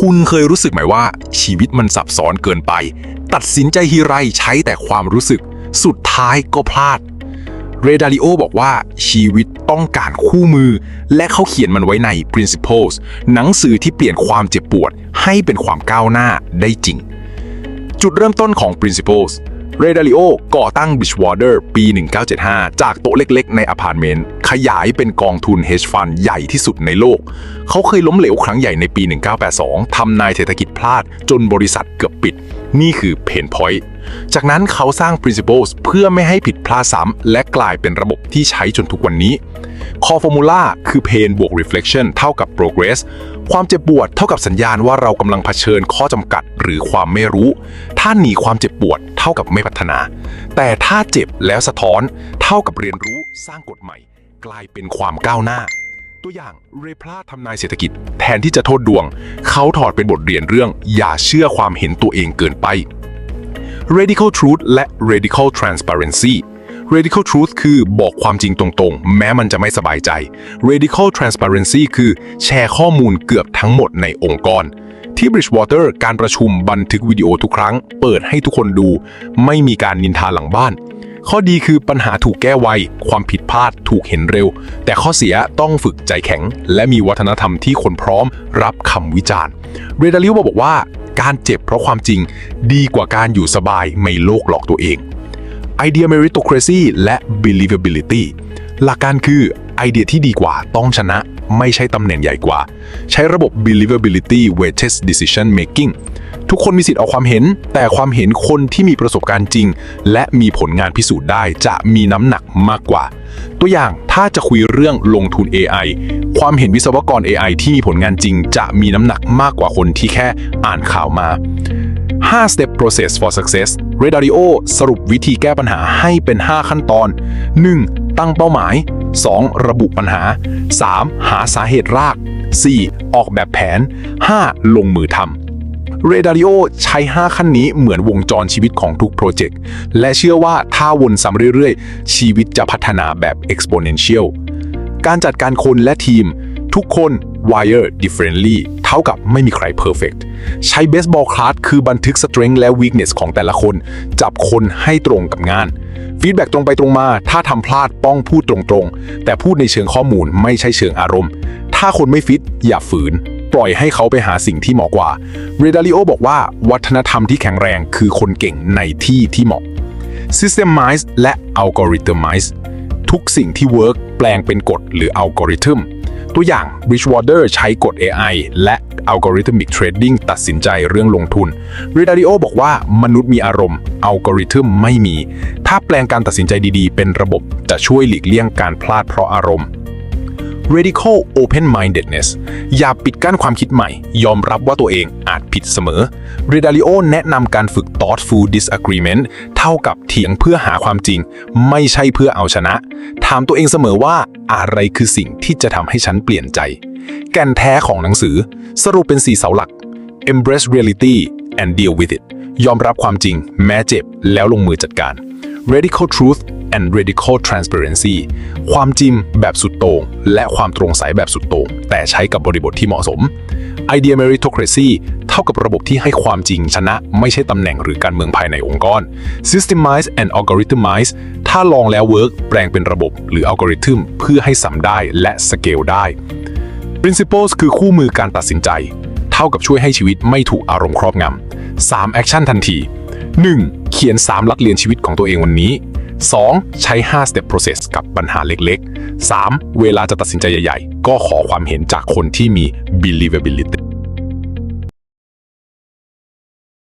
คุณเคยรู้สึกไหมว่า ชีวิตมันซับซ้อนเกินไป ตัดสินใจทีไรใช้แต่ความรู้สึก สุดท้ายก็พลาด เรดาริโอบอกว่าชีวิตต้องการคู่มือ และเขาเขียนมันไว้ใน Principles หนังสือที่เปลี่ยนความเจ็บปวดให้เป็นความก้าวหน้าได้จริง จุดเริ่มต้นของ Principles เรดาริโอก่อตั้ง Bridgewater ปี 1975 จากโต๊ะเล็กๆ ในอพาร์ตเมนต์ ขยายเป็นกองทุน hedge fund ใหญ่ที่สุดในโลก เขาเคยล้มเหลวครั้งใหญ่ในปี 1982 ทำนายเศรษฐกิจพลาดจนบริษัทเกือบปิด นี่คือ Pain Point จากนั้นเขาสร้าง Principles เพื่อไม่ให้ผิดพลาดซ้ำและกลายเป็นระบบที่ใช้จนทุกวันนี้ Core Formula คือ Pain บวก Reflection เท่ากับ Progress ความเจ็บปวดเท่ากับสัญญาณว่าเรากำลังเผชิญข้อจำกัดหรือความไม่รู้ ถ้าหนีความเจ็บปวดเท่ากับไม่พัฒนา แต่ถ้าเจ็บแล้วสะท้อน เท่ากับเรียนรู้สร้างกฎใหม่ กลายเป็นความก้าวหน้า ตัวอย่างเรพลาทำนายเศรษฐกิจ แทนที่จะโทษดวง เขาถอดเป็นบทเรียนเรื่อง อย่าเชื่อความเห็นตัวเองเกินไป radical truth และ radical transparency radical truth คือบอกความจริงตรงๆ แม้มันจะไม่สบายใจ radical transparency คือแชร์ข้อมูลเกือบทั้งหมดในองค์กร ที่ Bridgewater การประชุมบันทึกวิดีโอทุกครั้ง เปิดให้ทุกคนดู ไม่มีการนินทาหลังบ้าน ข้อดีคือปัญหาถูกแก้ไว ความผิดพลาดถูกเห็นเร็ว แต่ข้อเสียต้องฝึกใจแข็ง และมีวัฒนธรรมที่คนพร้อมรับคำวิจารณ์ เรดาลิวบอกว่าการเจ็บเพราะความจริง ดีกว่าการอยู่สบายไม่โลกหลอกตัวเอง ไอเดีย meritocracy และ believability หลักการคือไอเดียที่ดีกว่าต้องชนะไม่ใช่ตำแหน่งใหญ่กว่า ใช้ระบบ believability weighted decision making ทุกคนมีสิทธิ์เอาความเห็น แต่ความเห็นคนที่มีประสบการณ์จริง และมีผลงานพิสูจน์ได้จะมีน้ำหนักมากกว่า ตัวอย่างถ้าจะคุยเรื่องลงทุน AI ความเห็นวิศวกร AI ที่มีผลงานจริง จะมีน้ำหนักมากกว่าคนที่แค่อ่านข่าวมา 5 step process for success Redario สรุปวิธีแก้ปัญหาให้เป็น 5 ขั้นตอน 1. ตั้งเป้าหมาย 2. ระบุปัญหา 3. หาสาเหตุราก 4. ออกแบบแผน 5. ลงมือทำ Redario ใช้ 5 ขั้นนี้เหมือนวงจรชีวิตของทุกโปรเจกต์ และเชื่อว่าถ้าวนซ้ำเรื่อยๆ ชีวิตจะพัฒนาแบบ exponential การจัดการคนและทีม ทุกคน wire differently เท่ากับไม่มีใคร perfect ใช้ baseball card คือบันทึก strength และ weakness ของแต่ละคน จับคนให้ตรงกับงาน feedback ตรงไปตรงมา ถ้าทำพลาดป้องพูดตรงๆ แต่พูดในเชิงข้อมูลไม่ใช่เชิงอารมณ์ ถ้าคนไม่ฟิต อย่าฝืน ปล่อยให้เขาไปหาสิ่งที่เหมาะกว่า r e d a l i o บอกว่าวัฒนธรรมที่แข็งแรงคือคนเก่งในที่ที่เหมาะ systemize และ algorithmize ทุกสิ่งที่ work แปลงเป็นกฎหรืออัลกอริทึม ตัวอย่าง Bridgewater ใช้กฎ AI และ Algorithmic Trading ตัดสินใจเรื่องลงทุน r i d a r i o บอกว่ามนุษย์มีอารมณ์ อัลกอริทึมไม่มี ถ้าแปลงการตัดสินใจดีๆ เป็นระบบจะช่วยหลีกเลี่ยงการพลาดเพราะอารมณ์ radical open mindedness อย่าปิดกั้นความคิดใหม่ ยอมรับว่าตัวเองอาจผิดเสมอ r e d a l i o แนะนำการฝึก thoughtful disagreement เท่ากับเถียงเพื่อหาความจริง ไม่ใช่เพื่อเอาชนะ ถามตัวเองเสมอว่าอะไรคือสิ่งที่จะทำให้ฉันเปลี่ยนใจ แก่นแท้ของหนังสือ สรุปเป็นสี่เสาหลัก embrace reality and deal with it ยอมรับความจริง แม้เจ็บแล้วลงมือจัดการ radical truth and radical transparency ความจริงแบบสุดโต่งและความตรงใสแบบสุดโต่งแต่ใช้กับบริบทที่เหมาะสม idea meritocracy เท่ากับระบบที่ให้ความจริงชนะ ไม่ใช่ตำแหน่งหรือการเมืองภายในองค์กร systemize and algorithmize ถ้าลองแล้ว work แปลงเป็นระบบหรืออัลกอริทึมเพื่อให้สำได้และสเกลได้ Principles คือคู่มือการตัดสินใจ เท่ากับช่วยให้ชีวิตไม่ถูกอารมณ์ครอบงำ 3. แอคชั่นทันที 1. เขียน 3 ลักเรียนชีวิตของตัวเองวันนี้ 2. ใช้ 5 step process กับปัญหาเล็กๆ 3. เวลาจะตัดสินใจใหญ่ๆ ก็ขอความเห็นจากคนที่มี believability